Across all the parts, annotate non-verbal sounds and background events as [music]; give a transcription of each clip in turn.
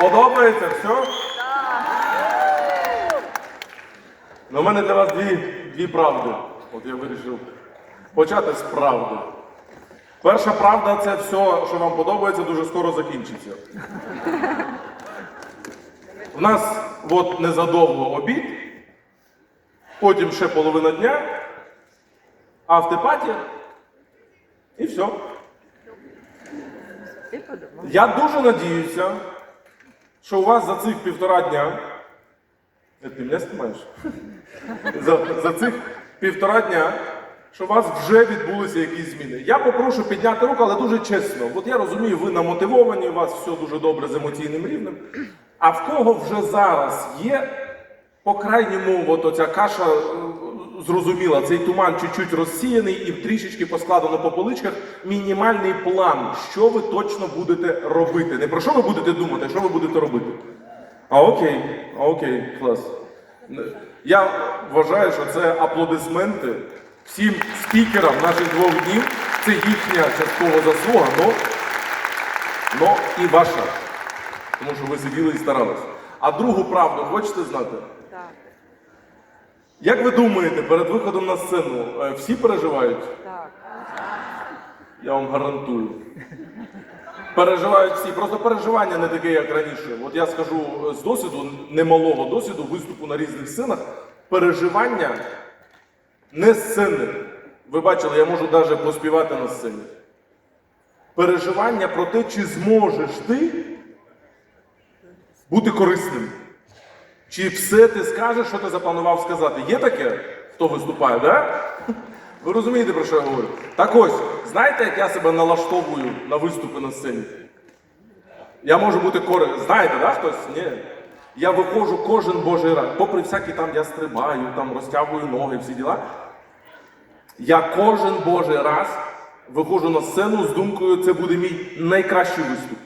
Подобається все? Ну, У мене для вас дві, дві правди. От я вирішив почати з правди. Перша правда це все, що вам подобається, дуже скоро закінчиться. У нас от незадовго обід, потім ще половина дня, автопатія і все. Я дуже надіюся, що у вас за цих півтора дня. Е, Ти мене знімаєш? За, за цих півтора дня, що у вас вже відбулися якісь зміни. Я попрошу підняти руку, але дуже чесно. От я розумію, ви намотивовані, у вас все дуже добре з емоційним рівнем. А в кого вже зараз є, по крайньому, от оця каша зрозуміла, цей туман чуть-чуть розсіяний і трішечки поскладено по поличках. Мінімальний план, що ви точно будете робити. Не про що ви будете думати, а що ви будете робити. А окей, а окей, клас. Я вважаю, що це аплодисменти всім спікерам наших двох днів. Це їхня часткова заслуга, но, но і ваша. Тому що ви сиділи і старалися. А другу правду хочете знати? Як ви думаєте, перед виходом на сцену е, всі переживають? так. Я вам гарантую. Переживають всі. Просто переживання не таке, як раніше. От я скажу е, з досвіду, немалого досвіду, виступу на різних сценах. Переживання не сцени. Ви бачили, я можу навіть поспівати на сцені. Переживання про те, чи зможеш ти бути корисним. Чи все ти скажеш, що ти запланував сказати? Є таке, хто виступає, да? Ви розумієте, про що я говорю? Так ось, знаєте, як я себе налаштовую на виступи на сцені? Я можу бути корисним. Знаєте, да, хтось? Ні. Я виходжу кожен божий раз. Попри всякі там я стрибаю, там розтягую ноги, всі діла. Я кожен божий раз виходжу на сцену з думкою, це буде мій найкращий виступ.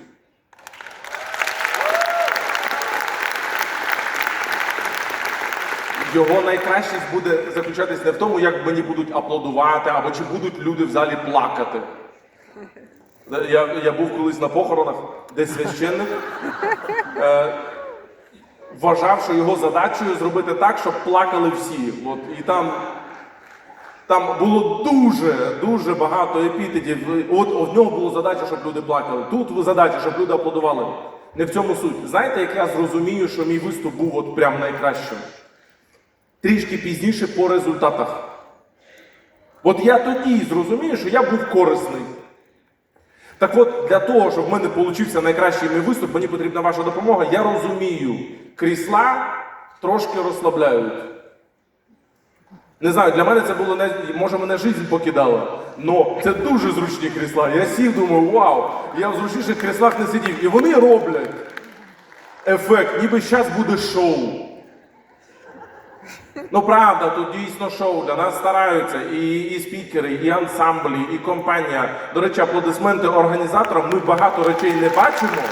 Його найкращість буде заключатись не в тому, як мені будуть аплодувати, або чи будуть люди в залі плакати. Я, я був колись на похоронах, де священник е, вважав, що його задачею зробити так, щоб плакали всі. От, і там, там було дуже, дуже багато епітетів. От у нього була задача, щоб люди плакали. Тут задача, щоб люди аплодували. Не в цьому суть. Знаєте, як я зрозумію, що мій виступ був от прям найкращим? Трішки пізніше по результатах. От я тоді зрозумію, що я був корисний. Так от, для того, щоб в мене вийшов найкращий мій виступ, мені потрібна ваша допомога. Я розумію, крісла трошки розслабляють. Не знаю, для мене це було не може мене життя покидала. Но це дуже зручні крісла. Я сів, думаю, вау, я в зручніших кріслах не сидів. І вони роблять ефект, ніби зараз буде шоу. Ну правда, тут дійсно шоу. Для нас стараються і, і спікери, і ансамблі, і компанія. До речі, аплодисменти організаторам. Ми багато речей не бачимо,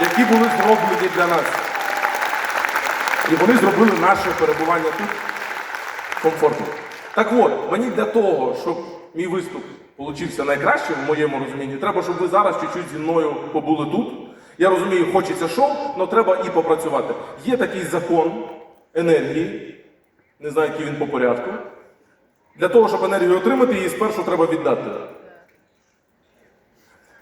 які були зроблені для нас. І вони зробили наше перебування тут комфортно. Так от, мені для того, щоб мій виступ получився найкращим в моєму розумінні, треба, щоб ви зараз чуть-чуть зі мною побули тут. Я розумію, хочеться шоу, але треба і попрацювати. Є такий закон енергії, не знаю, який він по порядку. Для того, щоб енергію отримати, її спершу треба віддати.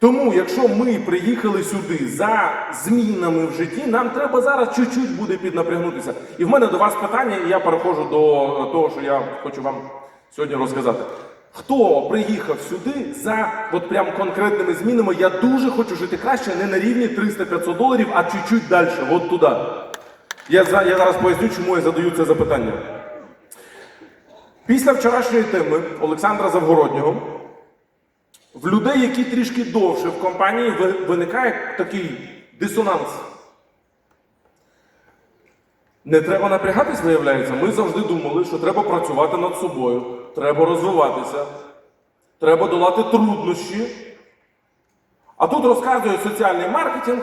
Тому, якщо ми приїхали сюди за змінами в житті, нам треба зараз чуть-чуть буде піднапрягнутися. І в мене до вас питання, і я переходжу до того, що я хочу вам сьогодні розказати. Хто приїхав сюди за от прям конкретними змінами? Я дуже хочу жити краще, не на рівні 300-500 доларів, а чуть-чуть далі, от туди. Я, я зараз поясню, чому я задаю це запитання. Після вчорашньої теми Олександра Завгороднього в людей, які трішки довше в компанії, виникає такий дисонанс. Не треба напрягатись, виявляється. Ми завжди думали, що треба працювати над собою, треба розвиватися, треба долати труднощі. А тут розказує соціальний маркетинг.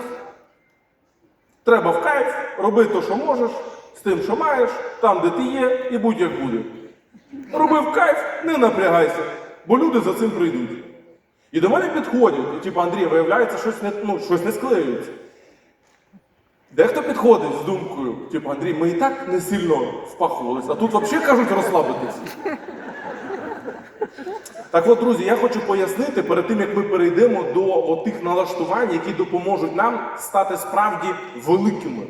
Треба в кайф, роби те, що можеш, з тим, що маєш, там, де ти є, і будь як буде. Роби в кайф, не напрягайся, бо люди за цим прийдуть. І до мене підходять, і типу, Андрій, виявляється, щось не, ну, щось не склеюється. Дехто підходить з думкою, типу, Андрій, ми і так не сильно впахувалися, а тут взагалі кажуть розслабитись. Так от, друзі, я хочу пояснити перед тим, як ми перейдемо до тих налаштувань, які допоможуть нам стати справді великими.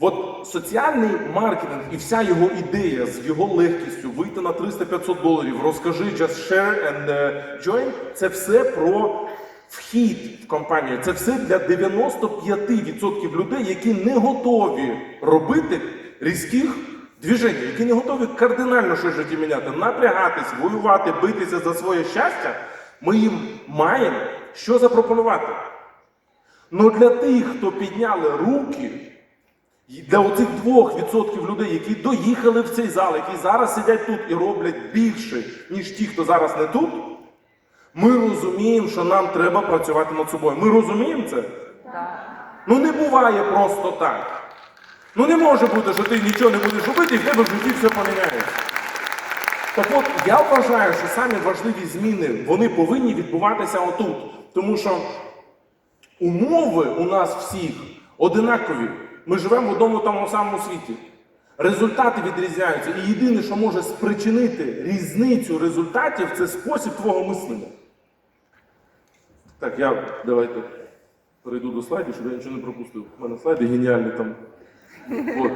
От соціальний маркетинг і вся його ідея з його легкістю вийти на 300-500 доларів, розкажи, just share and uh, join, це все про вхід в компанію. Це все для 95% людей, які не готові робити різких движень, які не готові кардинально щось в житті міняти, напрягатись, воювати, битися за своє щастя. Ми їм маємо що запропонувати. Ну для тих, хто підняли руки. Для оцих 2% людей, які доїхали в цей зал, які зараз сидять тут і роблять більше, ніж ті, хто зараз не тут, ми розуміємо, що нам треба працювати над собою. Ми розуміємо це? Ну не буває просто так. Ну не може бути, що ти нічого не будеш робити і в тебе в житті все поміняється. Так от, я вважаю, що самі важливі зміни вони повинні відбуватися отут. Тому що умови у нас всіх одинакові. Ми живемо в одному тому самому світі. Результати відрізняються. І єдине, що може спричинити різницю результатів, це спосіб твого мислення. Так, я давайте перейду до слайдів, щоб я нічого не пропустив. У мене слайди геніальні там. От.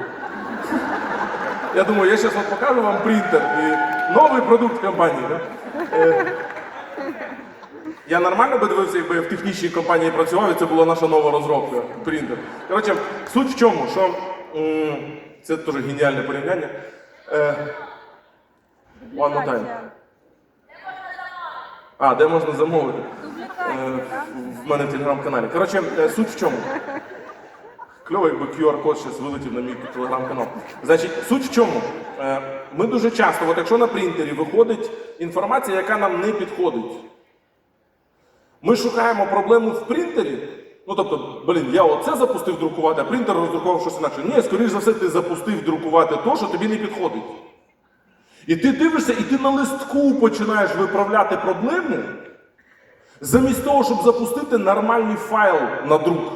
Я думаю, я зараз покажу вам принтер і новий продукт компанії. Да? Е, я нормально би дивився, якби в технічній компанії працював, і це була наша нова розробка. Принтер. Коротше, суть в чому, що це теж геніальне порівняння. Е, one more time. А, де можна замовити? Е, в мене в телеграм-каналі. Коротше, е, суть в чому? Кльово, якби QR-код зараз вилетів на мій телеграм-канал. Значить, суть в чому? Е, Ми дуже часто, от якщо на принтері виходить інформація, яка нам не підходить, ми шукаємо проблему в принтері. Ну тобто, блін, я оце запустив друкувати, а принтер роздрукував щось інакше. Ні, скоріш за все, ти запустив друкувати то, що тобі не підходить. І ти дивишся, і ти на листку починаєш виправляти проблему, замість того, щоб запустити нормальний файл на друк.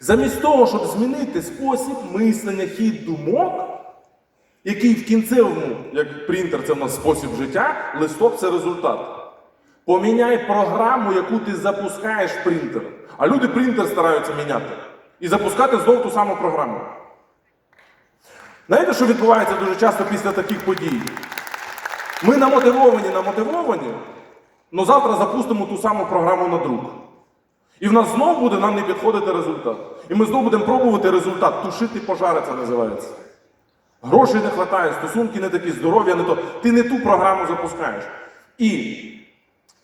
Замість того, щоб змінити спосіб мислення, хід думок, який в кінцевому, як принтер це в нас спосіб життя, листок це результат. Поміняй програму, яку ти запускаєш в принтер. А люди принтер стараються міняти. І запускати знову ту саму програму. Знаєте, що відбувається дуже часто після таких подій? Ми намотивовані, намотивовані, але завтра запустимо ту саму програму на друк. І в нас знову буде нам не підходити результат. І ми знову будемо пробувати результат. Тушити пожари це називається. Грошей не вистачає, стосунки не такі, здоров'я не то. Ти не ту програму запускаєш. І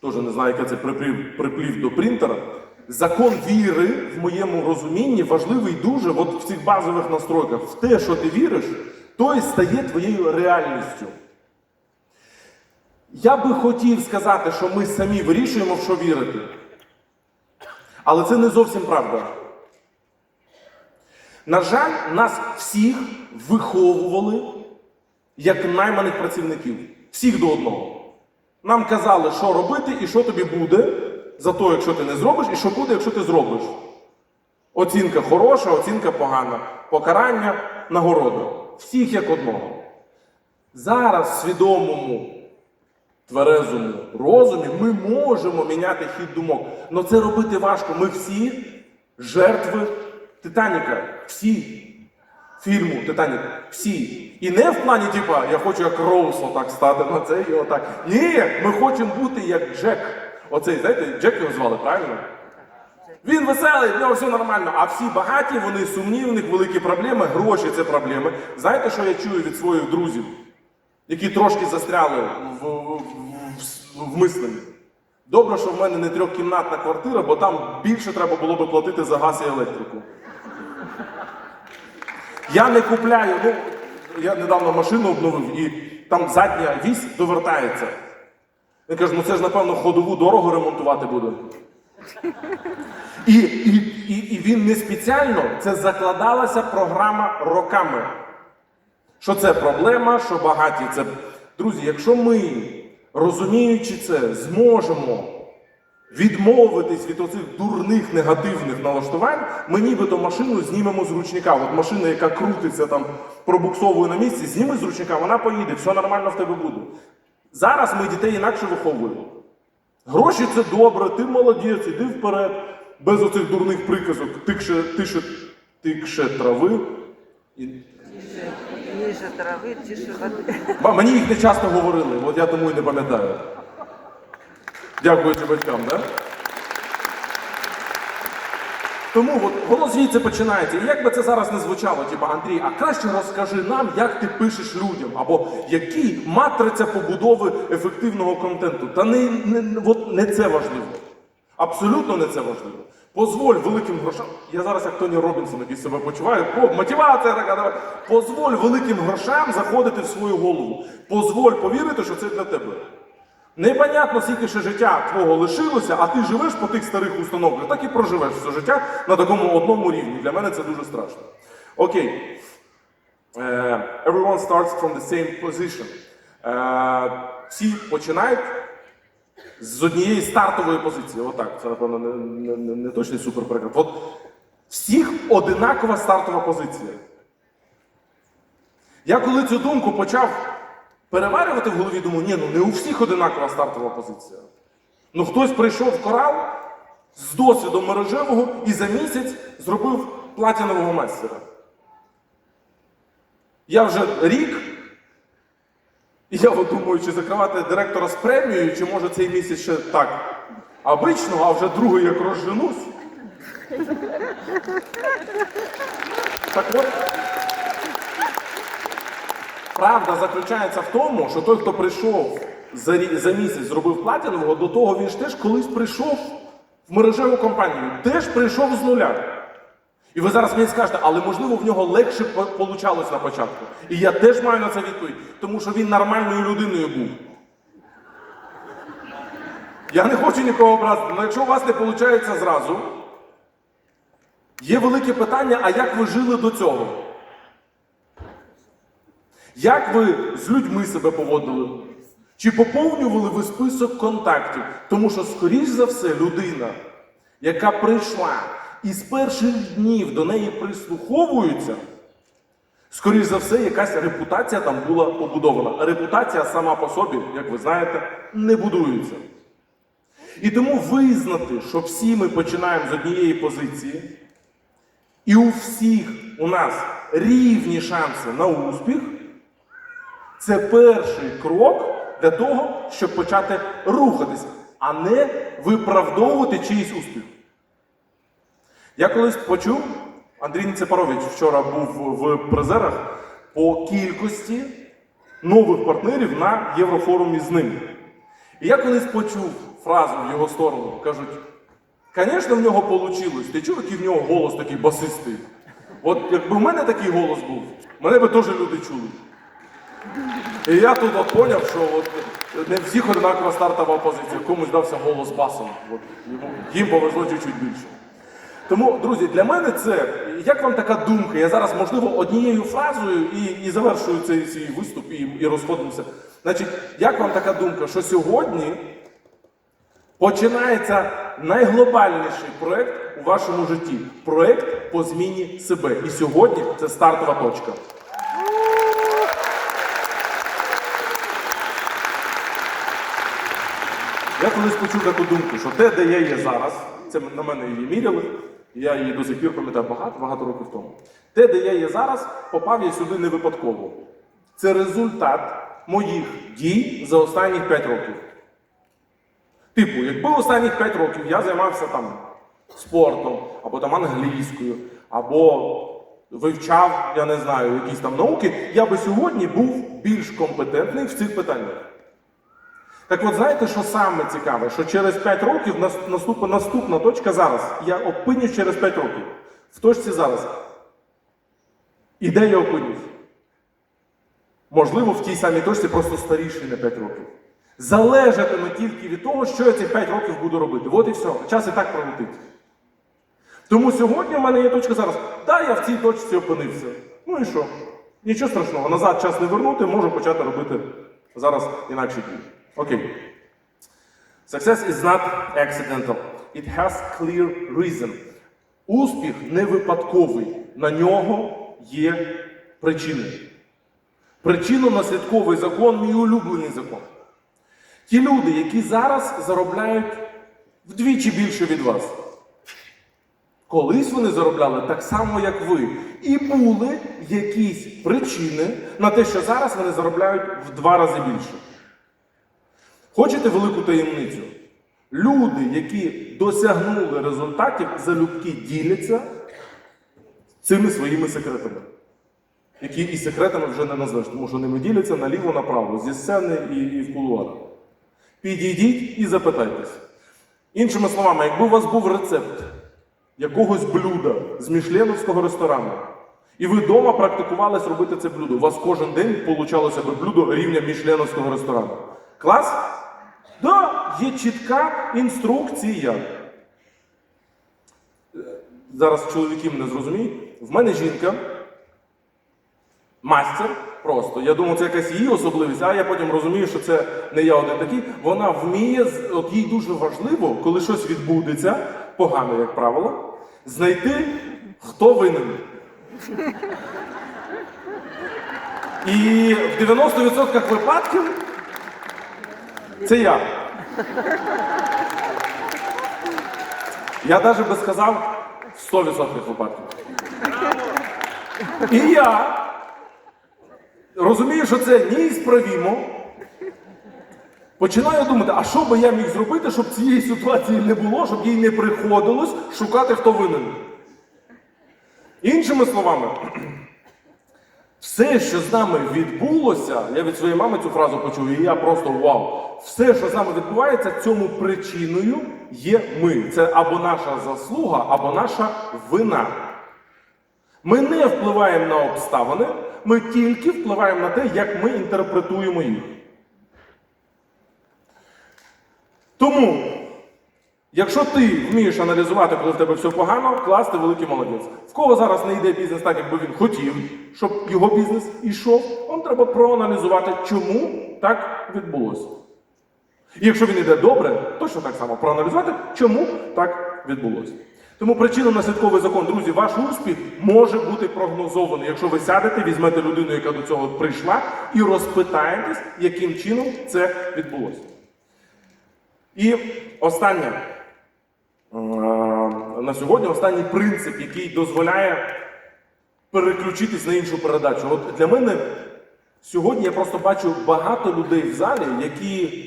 теж не знаю, яке це приплів, приплів до принтера. Закон віри в моєму розумінні важливий дуже от в цих базових настройках. В те, що ти віриш, то і стає твоєю реальністю. Я би хотів сказати, що ми самі вирішуємо, в що вірити. Але це не зовсім правда. На жаль, нас всіх виховували як найманих працівників. Всіх до одного. Нам казали, що робити і що тобі буде за то, якщо ти не зробиш, і що буде, якщо ти зробиш. Оцінка хороша, оцінка погана. Покарання, нагорода. Всіх як одного. Зараз свідомому, тверезому розумі ми можемо міняти хід думок. Але це робити важко. Ми всі жертви Титаніка. Всі. Фільму Титанік. Всі. І не в плані, типа, я хочу як Роуз отак стати на це і отак. Ні, ми хочемо бути як Джек. Оцей, знаєте, Джек його звали, правильно? Він веселий, в нього все нормально. А всі багаті, вони сумні, у них великі проблеми, гроші це проблеми. Знаєте, що я чую від своїх друзів, які трошки застряли в, в, в, в мисленні? Добре, що в мене не трьохкімнатна квартира, бо там більше треба було би платити за газ і електрику. Я не купляю, ну, я недавно машину обновив і там задня вісь довертається. Я кажу, ну це ж, напевно, ходову дорогу ремонтувати буде. І, і, і, і він не спеціально, це закладалася програма роками. Що це проблема, що багаті це. Друзі, якщо ми, розуміючи це, зможемо відмовитись від оцих дурних негативних налаштувань, ми нібито машину знімемо з ручника. От машина, яка крутиться там, пробуксовує на місці, зніми з ручника, вона поїде, все нормально в тебе буде. Зараз ми дітей інакше виховуємо. Гроші це добре, ти молодець, іди вперед, без оцих дурних приказок, тикше, тише, тикше трави. І... Ніже трави, тише води. Ба- Мені їх не часто говорили, от я тому і не пам'ятаю. Дякуючи батькам, да? Тому от, воно звідси починається. І як би це зараз не звучало, типу, Андрій, а краще розкажи нам, як ти пишеш людям, або які матриця побудови ефективного контенту. Та не, не, от не це важливо. Абсолютно не це важливо. Позволь великим грошам. Я зараз як Тоні Робінсон, який себе почуває. О, мотивація така. давай. Позволь великим грошам заходити в свою голову. Позволь повірити, що це для тебе. Непонятно, скільки ще життя твого лишилося, а ти живеш по тих старих установках, так і проживеш все життя на такому одному рівні. Для мене це дуже страшно. Окей. Е, everyone starts from the same position. Е, всі починають з однієї стартової позиції. Отак, це, напевно, не, не, не, точний суперприклад. От всіх одинакова стартова позиція. Я коли цю думку почав переварювати в голові, думаю, ні, ну не у всіх одинакова стартова позиція. Ну хтось прийшов в корал з досвідом мережевого і за місяць зробив платінового майстера. Я вже рік, і я думаю, чи закривати директора з премією, чи може цей місяць ще так обично, а вже другий як розженусь. Так от. Правда заключається в тому, що той, хто прийшов за, за місяць, зробив платінового, до того він ж теж колись прийшов в мережеву компанію, теж прийшов з нуля. І ви зараз мені скажете, але можливо в нього легше по- получалось на початку. І я теж маю на це відповідь, тому що він нормальною людиною був. Я не хочу нікого образити, але якщо у вас не виходить зразу, є велике питання, а як ви жили до цього? Як ви з людьми себе поводили? Чи поповнювали ви список контактів? Тому що, скоріш за все, людина, яка прийшла і з перших днів до неї прислуховуються, скоріш за все, якась репутація там була побудована. Репутація сама по собі, як ви знаєте, не будується. І тому визнати, що всі ми починаємо з однієї позиції, і у всіх у нас рівні шанси на успіх, це перший крок для того, щоб почати рухатися, а не виправдовувати чиїсь успіх. Я колись почув, Андрій Нецепарович вчора був в призерах по кількості нових партнерів на Єврофорумі з ним. І я колись почув фразу в його сторону, кажуть, звісно, в нього вийшло. Ти чув, який в нього голос такий басистий? От якби в мене такий голос був, мене би теж люди чули. І я тут от поняв, що от не всіх однакова стартова позиція, комусь дався голос басом. От, їм повезло чуть-чуть більше. Тому, друзі, для мене це, як вам така думка? Я зараз, можливо, однією фразою і, і завершую цей свій виступ і, і розходимося. Значить, як вам така думка, що сьогодні починається найглобальніший проект у вашому житті? Проект по зміні себе. І сьогодні це стартова точка. Я колись почув таку думку, що те, де я є зараз, це на мене її міряли, я її до сих пір пам'ятаю багато, багато років тому. Те, де я є зараз, попав я сюди не випадково. Це результат моїх дій за останні 5 років. Типу, якби останніх 5 років я займався там спортом, або там англійською, або вивчав, я не знаю, якісь там науки, я би сьогодні був більш компетентний в цих питаннях. Так от знаєте, що саме цікаве? Що через 5 років наступна, наступна точка зараз. Я опинюсь через 5 років. В точці зараз. І де я опинюсь? Можливо, в тій самій точці просто старіший на 5 років. Залежатиме тільки від того, що я цих 5 років буду робити. От і все. Час і так пролетить. Тому сьогодні в мене є точка зараз. Да, я в цій точці опинився. Ну і що? Нічого страшного. Назад час не вернути, можу почати робити зараз інакші дії. Окей. Success is not accidental. It has clear reason. Успіх не випадковий. На нього є причини. Причинно-наслідковий закон мій улюблений закон. Ті люди, які зараз заробляють вдвічі більше від вас. Колись вони заробляли так само, як ви. І були якісь причини на те, що зараз вони заробляють в два рази більше. Хочете велику таємницю? Люди, які досягнули результатів, залюбки діляться цими своїми секретами. Які і секретами вже не назвеш, тому що ними діляться наліво направо, зі сцени і, і в кулуарах. Підійдіть і запитайтесь. Іншими словами, якби у вас був рецепт якогось блюда з мішленовського ресторану, і ви вдома практикувались робити це блюдо, у вас кожен день получалося би блюдо рівня мішленовського ресторану. Клас? Да, є чітка інструкція. Е, Зараз чоловіки мене зрозуміють. В мене жінка, мастер просто. Я думаю, це якась її особливість, а я потім розумію, що це не я один такий. Вона вміє, от їй дуже важливо, коли щось відбудеться, погано, як правило, знайти, хто винен. І в 90% випадків це я. Я навіть би сказав 100% випадків. І я розумію, що це неісправімо. Починаю думати, а що би я міг зробити, щоб цієї ситуації не було, щоб їй не приходилось шукати, хто винен. Іншими словами, все, що з нами відбулося, я від своєї мами цю фразу почув, і я просто вау. Все, що з нами відбувається, цьому причиною є ми. Це або наша заслуга, або наша вина. Ми не впливаємо на обставини, ми тільки впливаємо на те, як ми інтерпретуємо їх. Тому, якщо ти вмієш аналізувати, коли в тебе все погано, клас, ти великий молодець. В кого зараз не йде бізнес так, якби він хотів, щоб його бізнес ішов, вам треба проаналізувати, чому так відбулося. І якщо він йде добре, точно так само проаналізувати, чому так відбулося. Тому причинно-наслідковий закон, друзі, ваш успіх може бути прогнозований, якщо ви сядете, візьмете людину, яка до цього прийшла, і розпитаєтесь, яким чином це відбулося. І останнє на сьогодні останній принцип, який дозволяє переключитись на іншу передачу. От для мене сьогодні я просто бачу багато людей в залі, які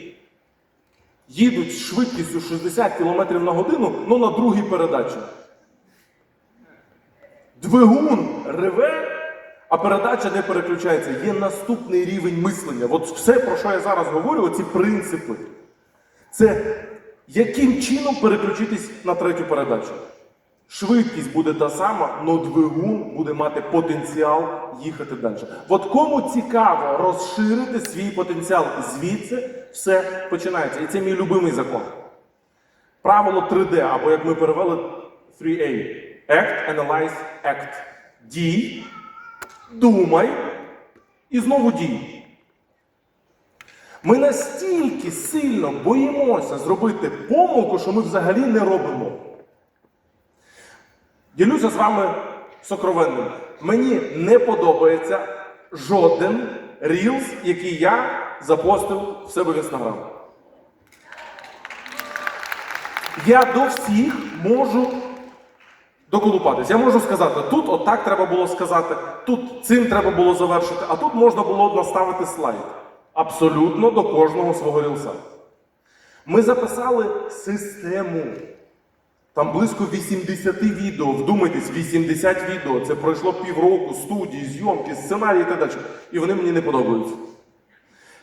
їдуть з швидкістю 60 км на годину, ну на другій передачі. Двигун реве, а передача не переключається. Є наступний рівень мислення. От все, про що я зараз говорю, оці принципи. Це яким чином переключитись на третю передачу. Швидкість буде та сама, але двигун буде мати потенціал їхати далі. От кому цікаво розширити свій потенціал, звідси все починається. І це мій любимий закон. Правило 3D, або як ми перевели 3A. Act, Analyze, Act. Дій, думай і знову дій. Ми настільки сильно боїмося зробити помилку, що ми взагалі не робимо. Ділюся з вами сокровенним. Мені не подобається жоден рілз, який я запостив в себе в інстаграм. Я до всіх можу доколупатись. Я можу сказати, тут отак треба було сказати, тут цим треба було завершити, а тут можна було наставити слайд. Абсолютно до кожного свого рілса. Ми записали систему. Там близько 80 відео. Вдумайтесь, 80 відео. Це пройшло півроку студії, зйомки, сценарії і так далі. І вони мені не подобаються.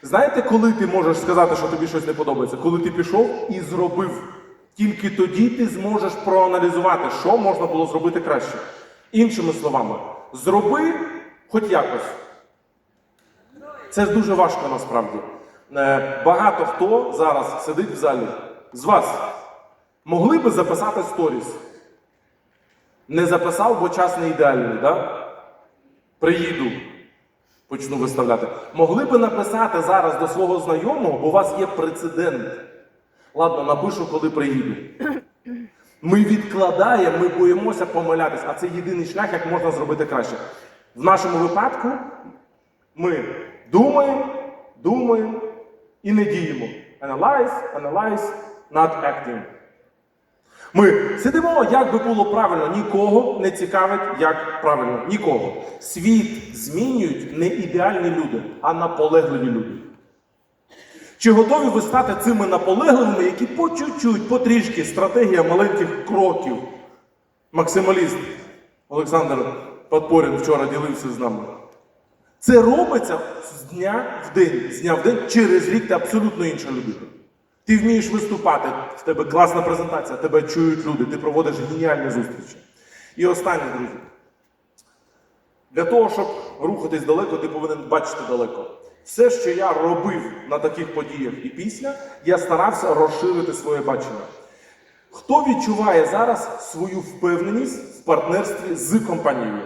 Знаєте, коли ти можеш сказати, що тобі щось не подобається? Коли ти пішов і зробив. Тільки тоді ти зможеш проаналізувати, що можна було зробити краще. Іншими словами, зроби хоч якось. Це дуже важко насправді. Е, Багато хто зараз сидить в залі з вас. Могли би записати сторіс. Не записав, бо час не ідеальний, да? Приїду, почну виставляти. Могли би написати зараз до свого знайомого, бо у вас є прецедент. Ладно, напишу, коли приїду. [clears throat] Ми відкладаємо, ми боїмося помилятися, а це єдиний шлях, як можна зробити краще. В нашому випадку ми думаємо, думаємо і не діємо. Analyze, analyze, not acting. Ми сидимо, як би було правильно, нікого не цікавить, як правильно. Нікого. Світ змінюють не ідеальні люди, а наполегливі люди. Чи готові ви стати цими наполегливими, які по чуть-чуть, потрішки, стратегія маленьких кроків? Максималіст Олександр Подпорін вчора ділився з нами. Це робиться з дня в день, з дня в день, через рік ти абсолютно інша людина. Ти вмієш виступати, в тебе класна презентація, тебе чують люди, ти проводиш геніальні зустрічі. І останнє, друзі. Для того, щоб рухатись далеко, ти повинен бачити далеко. Все, що я робив на таких подіях і після, я старався розширити своє бачення. Хто відчуває зараз свою впевненість в партнерстві з компанією?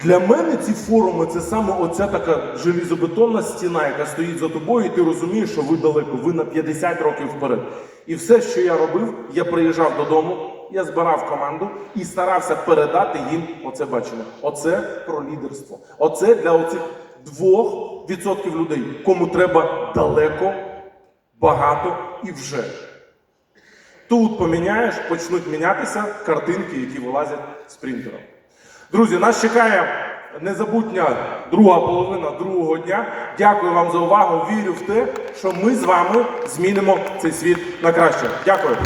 Для мене ці форуми це саме оця така желізобетонна стіна, яка стоїть за тобою, і ти розумієш, що ви далеко, ви на 50 років вперед. І все, що я робив, я приїжджав додому, я збирав команду і старався передати їм оце бачення. Оце про лідерство. Оце для оцих двох відсотків людей, кому треба далеко, багато і вже. Тут поміняєш, почнуть мінятися картинки, які вилазять з принтера. Друзі, нас чекає незабутня друга половина другого дня. Дякую вам за увагу. Вірю в те, що ми з вами змінимо цей світ на краще. Дякую.